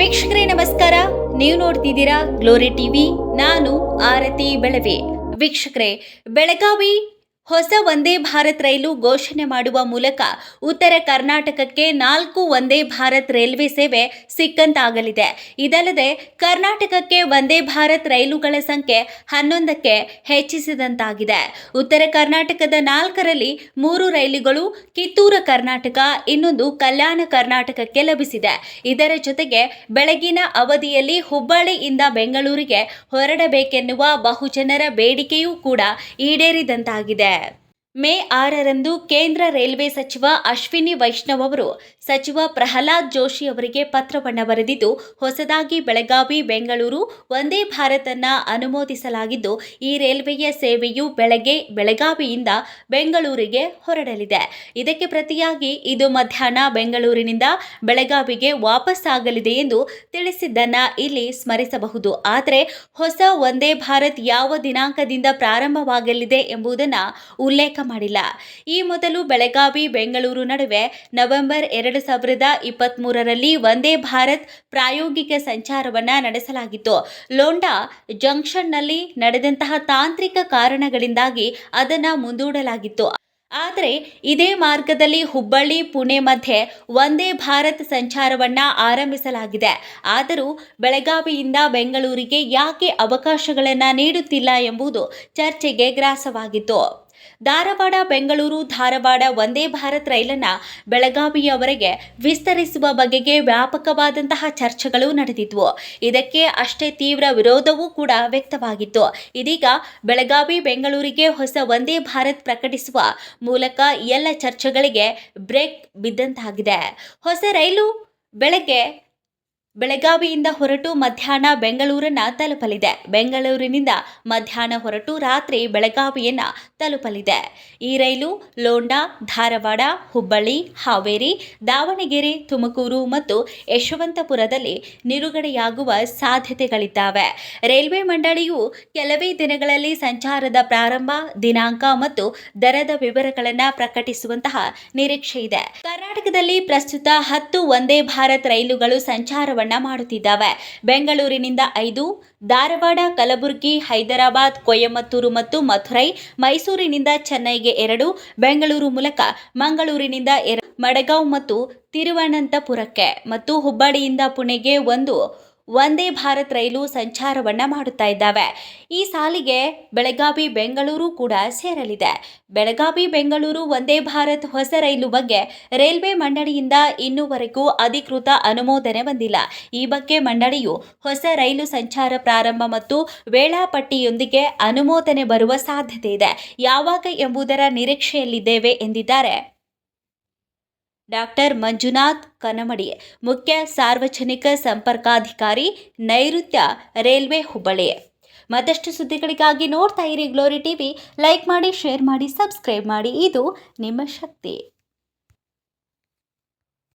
ವೀಕ್ಷಕರೇ ನಮಸ್ಕಾರ. ನೀವು ನೋಡ್ತಿದ್ದೀರಾ ಗ್ಲೋರಿ ಟಿವಿ. ನಾನು ಆರತಿ ಬೆಳವೆ. ವೀಕ್ಷಕರೇ ಬೆಳಗಾವಿ ಹೊಸ ವಂದೇ ಭಾರತ್ ರೈಲು ಘೋಷಣೆ ಮಾಡುವ ಮೂಲಕ ಉತ್ತರ ಕರ್ನಾಟಕಕ್ಕೆ ನಾಲ್ಕು ವಂದೇ ಭಾರತ್ ರೈಲ್ವೆ ಸೇವೆ ಸಿಕ್ಕಂತಾಗಲಿದೆ. ಇದಲ್ಲದೆ, ಕರ್ನಾಟಕಕ್ಕೆ ವಂದೇ ಭಾರತ್ ರೈಲುಗಳ ಸಂಖ್ಯೆ ಹನ್ನೊಂದಕ್ಕೆ ಹೆಚ್ಚಿಸಿದಂತಾಗಿದೆ. ಉತ್ತರ ಕರ್ನಾಟಕದ ನಾಲ್ಕರಲ್ಲಿ ಮೂರು ರೈಲುಗಳು, ಕಿತ್ತೂರು ಕರ್ನಾಟಕ, ಇನ್ನೊಂದು ಕಲ್ಯಾಣ ಕರ್ನಾಟಕಕ್ಕೆ ಲಭಿಸಿದೆ. ಇದರ ಜೊತೆಗೆ ಬೆಳಗಿನ ಅವಧಿಯಲ್ಲಿ ಹುಬ್ಬಳ್ಳಿಯಿಂದ ಬೆಂಗಳೂರಿಗೆ ಹೊರಡಬೇಕೆನ್ನುವ ಬಹುಜನರ ಬೇಡಿಕೆಯೂ ಕೂಡ ಈಡೇರಿದಂತಾಗಿದೆ. Yeah. ಮೇ ಆರರಂದು ಕೇಂದ್ರ ರೈಲ್ವೆ ಸಚಿವ ಅಶ್ವಿನಿ ವೈಷ್ಣವ್ ಅವರು ಸಚಿವ ಪ್ರಹ್ಲಾದ್ ಜೋಶಿ ಅವರಿಗೆ ಪತ್ರವನ್ನು ಬರೆದಿದ್ದು, ಹೊಸದಾಗಿ ಬೆಳಗಾವಿ, ಬೆಂಗಳೂರು ಒಂದೇ ಭಾರತನ್ನ ಅನುಮೋದಿಸಲಾಗಿದ್ದು, ಈ ರೈಲ್ವೆಯ ಸೇವೆಯು ಬೆಳಗ್ಗೆ, ಬೆಳಗಾವಿಯಿಂದ ಬೆಂಗಳೂರಿಗೆ ಹೊರಡಲಿದೆ. ಇದಕ್ಕೆ ಪ್ರತಿಯಾಗಿ ಇದು ಮಧ್ಯಾಹ್ನ ಬೆಂಗಳೂರಿನಿಂದ ಬೆಳಗಾವಿಗೆ ವಾಪಸ್ ಆಗಲಿದೆ ಎಂದು ತಿಳಿಸಿದ್ದನ್ನು ಇಲ್ಲಿ ಸ್ಮರಿಸಬಹುದು. ಆದರೆ ಹೊಸ ಒಂದೇ ಭಾರತ್ ಯಾವ ದಿನಾಂಕದಿಂದ ಪ್ರಾರಂಭವಾಗಲಿದೆ ಎಂಬುದನ್ನು ಉಲ್ಲೇಖ ಮಾಡಿಲ್ಲ. ಈ ಮೊದಲು ಬೆಳಗಾವಿ, ಬೆಂಗಳೂರು ನಡುವೆ ನವೆಂಬರ್ ಎರಡು ಸಾವಿರದ ಇಪ್ಪತ್ತ್ಮೂರರಲ್ಲಿ ವಂದೇ ಭಾರತ್ ಪ್ರಾಯೋಗಿಕ ಸಂಚಾರವನ್ನು ನಡೆಸಲಾಗಿತ್ತು. ಲೋಂಡಾ ಜಂಕ್ಷನ್ನಲ್ಲಿ ನಡೆದಂತಹ ತಾಂತ್ರಿಕ ಕಾರಣಗಳಿಂದಾಗಿ ಅದನ್ನು ಮುಂದೂಡಲಾಗಿತ್ತು. ಆದರೆ ಇದೇ ಮಾರ್ಗದಲ್ಲಿ ಹುಬ್ಬಳ್ಳಿ, ಪುಣೆ ಮಧ್ಯೆ ವಂದೇ ಭಾರತ್ ಸಂಚಾರವನ್ನ ಆರಂಭಿಸಲಾಗಿದೆ. ಆದರೂ ಬೆಳಗಾವಿಯಿಂದ ಬೆಂಗಳೂರಿಗೆ ಯಾಕೆ ಅವಕಾಶಗಳನ್ನು ನೀಡುತ್ತಿಲ್ಲ ಎಂಬುದು ಚರ್ಚೆಗೆ ಗ್ರಾಸವಾಗಿತ್ತು. ಧಾರವಾಡ, ಬೆಂಗಳೂರು, ಧಾರವಾಡ ವಂದೇ ಭಾರತ್ ರೈಲನ್ನು ಬೆಳಗಾವಿಯವರೆಗೆ ವಿಸ್ತರಿಸುವ ಬಗೆಗೆ ವ್ಯಾಪಕವಾದಂತಹ ಚರ್ಚೆಗಳು ನಡೆದಿದ್ವು. ಇದಕ್ಕೆ ಅಷ್ಟೇ ತೀವ್ರ ವಿರೋಧವೂ ಕೂಡ ವ್ಯಕ್ತವಾಗಿತ್ತು. ಇದೀಗ ಬೆಳಗಾವಿ, ಬೆಂಗಳೂರಿಗೆ ಹೊಸ ವಂದೇ ಭಾರತ್ ಪ್ರಕಟಿಸುವ ಮೂಲಕ ಎಲ್ಲ ಚರ್ಚೆಗಳಿಗೆ ಬ್ರೇಕ್ ಬಿದ್ದಂತಾಗಿದೆ. ಹೊಸ ರೈಲು ಬೆಳಗ್ಗೆ ಬೆಳಗಾವಿಯಿಂದ ಹೊರಟು ಮಧ್ಯಾಹ್ನ ಬೆಂಗಳೂರನ್ನ ತಲುಪಲಿದೆ. ಬೆಂಗಳೂರಿನಿಂದ ಮಧ್ಯಾಹ್ನ ಹೊರಟು ರಾತ್ರಿ ಬೆಳಗಾವಿಯನ್ನ ತಲುಪಲಿದೆ. ಈ ರೈಲು ಲೋಂಡಾ, ಧಾರವಾಡ, ಹುಬ್ಬಳ್ಳಿ, ಹಾವೇರಿ, ದಾವಣಗೆರೆ, ತುಮಕೂರು ಮತ್ತು ಯಶವಂತಪುರದಲ್ಲಿ ನಿಲುಗಡೆಯಾಗುವ ಸಾಧ್ಯತೆಗಳಿದ್ದಾವೆ. ರೈಲ್ವೆ ಮಂಡಳಿಯು ಕೆಲವೇ ದಿನಗಳಲ್ಲಿ ಸಂಚಾರದ ಪ್ರಾರಂಭ, ದಿನಾಂಕ ಮತ್ತು ದರದ ವಿವರಗಳನ್ನು ಪ್ರಕಟಿಸುವಂತಹ ನಿರೀಕ್ಷೆ ಇದೆ. ಕರ್ನಾಟಕದಲ್ಲಿ ಪ್ರಸ್ತುತ ಹತ್ತು ವಂದೇ ಭಾರತ್ ರೈಲುಗಳು ಸಂಚಾರವನ್ನ ಮಾಡುತ್ತಿದ್ದಾವೆ. ಬೆಂಗಳೂರಿನಿಂದ ಐದು, ಧಾರವಾಡ, ಕಲಬುರಗಿ, ಹೈದರಾಬಾದ್, ಕೊಯಮತ್ತೂರು ಮತ್ತು ಮಥುರೈ, ಮೈಸೂರಿನಿಂದ ಚೆನ್ನೈಗೆ ಎರಡು, ಬೆಂಗಳೂರು ಮೂಲಕ ಮಂಗಳೂರಿನಿಂದ ಎರಡು ಮಡಗಾಂವ್ ಮತ್ತು ತಿರುವನಂತಪುರಕ್ಕೆ ಮತ್ತು ಹುಬ್ಬಳ್ಳಿಯಿಂದ ಪುಣೆಗೆ ಒಂದು. ವಂದೇ ಭಾರತ್ ರೈಲು ಸಂಚಾರವನ್ನ ಮಾಡುತ್ತಾ ಇದ್ದಾವೆ. ಈ ಸಾಲಿಗೆ ಬೆಳಗಾವಿ, ಬೆಂಗಳೂರು ಕೂಡ ಸೇರಲಿದೆ. ಬೆಳಗಾವಿ, ಬೆಂಗಳೂರು ವಂದೇ ಭಾರತ್ ಹೊಸ ರೈಲು ಬಗ್ಗೆ ರೈಲ್ವೆ ಮಂಡಳಿಯಿಂದ ಇನ್ನೂವರೆಗೂ ಅಧಿಕೃತ ಅನುಮೋದನೆ ಬಂದಿಲ್ಲ. ಈ ಬಗ್ಗೆ ಮಂಡಳಿಯು ಹೊಸ ರೈಲು ಸಂಚಾರ ಪ್ರಾರಂಭ ಮತ್ತು ವೇಳಾಪಟ್ಟಿಯೊಂದಿಗೆ ಅನುಮೋದನೆ ಬರುವ ಸಾಧ್ಯತೆ ಇದೆ. ಯಾವಾಗ ಎಂಬುದರ ನಿರೀಕ್ಷೆಯಲ್ಲಿದ್ದೇವೆ ಎಂದಿದ್ದಾರೆ. ಡಾಕ್ಟರ್ ಮಂಜುನಾಥ್ ಕನಮಡಿ, ಮುಖ್ಯ ಸಾರ್ವಜನಿಕ ಸಂಪರ್ಕಾಧಿಕಾರಿ ನೈಋತ್ಯ ರೈಲ್ವೆ ಹುಬ್ಬಳ್ಳಿ. ಮತ್ತಷ್ಟು ಸುದ್ದಿಗಳಿಗಾಗಿ ನೋಡ್ತಾ ಇರಿ ಗ್ಲೋರಿ ಟಿವಿ ಲೈಕ್ ಮಾಡಿ ಶೇರ್ ಮಾಡಿ ಸಬ್ಸ್ಕ್ರೈಬ್ ಮಾಡಿ. ಇದು ನಿಮ್ಮ ಶಕ್ತಿ.